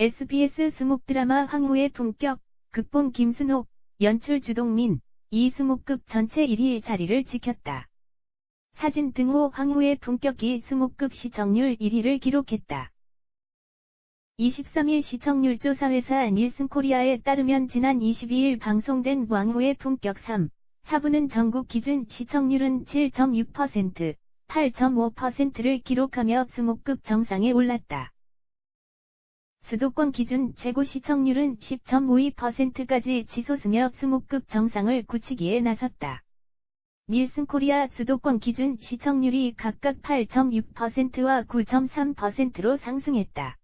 SBS 수목 드라마 황후의 품격, 극본 김순옥, 연출 주동민, 이 수목급 전체 1위 자리를 지켰다. 사진 등호 황후의 품격이 수목급 시청률 1위를 기록했다. 23일 시청률 조사회사 닐슨 코리아에 따르면 지난 22일 방송된 왕후의 품격 3, 4부는 전국 기준 시청률은 7.6%, 8.5%를 기록하며 수목급 정상에 올랐다. 수도권 기준 최고 시청률은 10.52%까지 치솟으며 수목급 정상을 굳히기에 나섰다. 닐슨 코리아 수도권 기준 시청률이 각각 8.6%와 9.3%로 상승했다.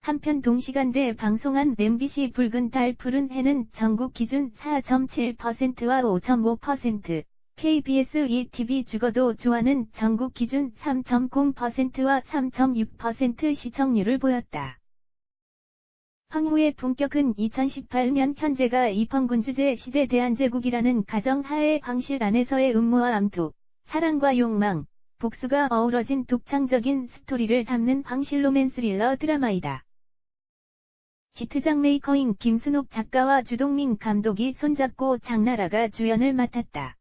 한편 동시간대 방송한 MBC 붉은 달 푸른 해는 전국 기준 4.7%와 5.5%, KBS ETV 죽어도 좋아는 전국 기준 3.0%와 3.6% 시청률을 보였다. 황후의 품격은 2018년 현재가 입헌군 주제 시대 대한제국이라는 가정하에 황실 안에서의 음모와 암투, 사랑과 욕망, 복수가 어우러진 독창적인 스토리를 담는 황실 로맨 스 릴러 드라마이다. 히트작 메이커인 김순옥 작가와 주동민 감독이 손잡고 장나라가 주연을 맡았다.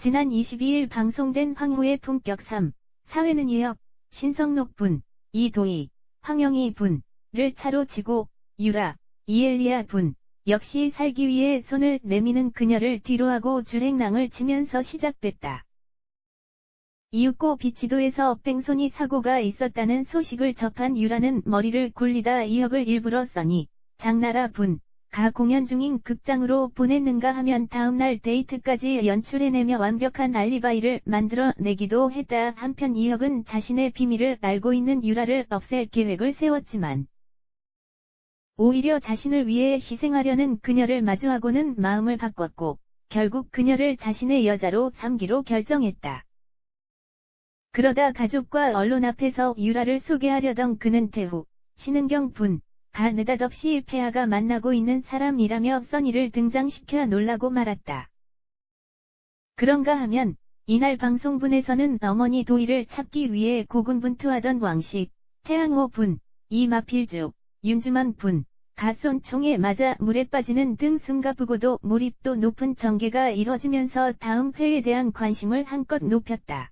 지난 22일 방송된 황후의 품격 3, 사회는 예역, 신성록 분, 이도희, 황영희 분, 를 차로 치고 유라, 이엘리아 분 역시 살기 위해 손을 내미는 그녀를 뒤로하고 줄행랑을 치면서 시작됐다. 이윽고 비치도에서 뺑소니 사고가 있었다는 소식을 접한 유라는 머리를 굴리다 이역을 일부러 써니 장나라 분, 가 공연 중인 극장으로 보냈는가 하면 다음날 데이트까지 연출해내며 완벽한 알리바이를 만들어내기도 했다. 한편 이혁은 자신의 비밀을 알고 있는 유라를 없앨 계획을 세웠지만 오히려 자신을 위해 희생하려는 그녀를 마주하고는 마음을 바꿨고 결국 그녀를 자신의 여자로 삼기로 결정했다. 그러다 가족과 언론 앞에서 유라를 소개하려던 그는 태후, 신은경 분, 가 느닷없이 폐하가 만나고 있는 사람이라며 써니를 등장시켜 놀라고 말았다. 그런가 하면 이날 방송분에서는 어머니 도희를 찾기 위해 고군분투하던 왕식, 태양호 분, 이마필주, 윤주만 분, 가손 총에 맞아 물에 빠지는 등 숨가쁘고도 몰입도 높은 전개가 이뤄지면서 다음 회에 대한 관심을 한껏 높였다.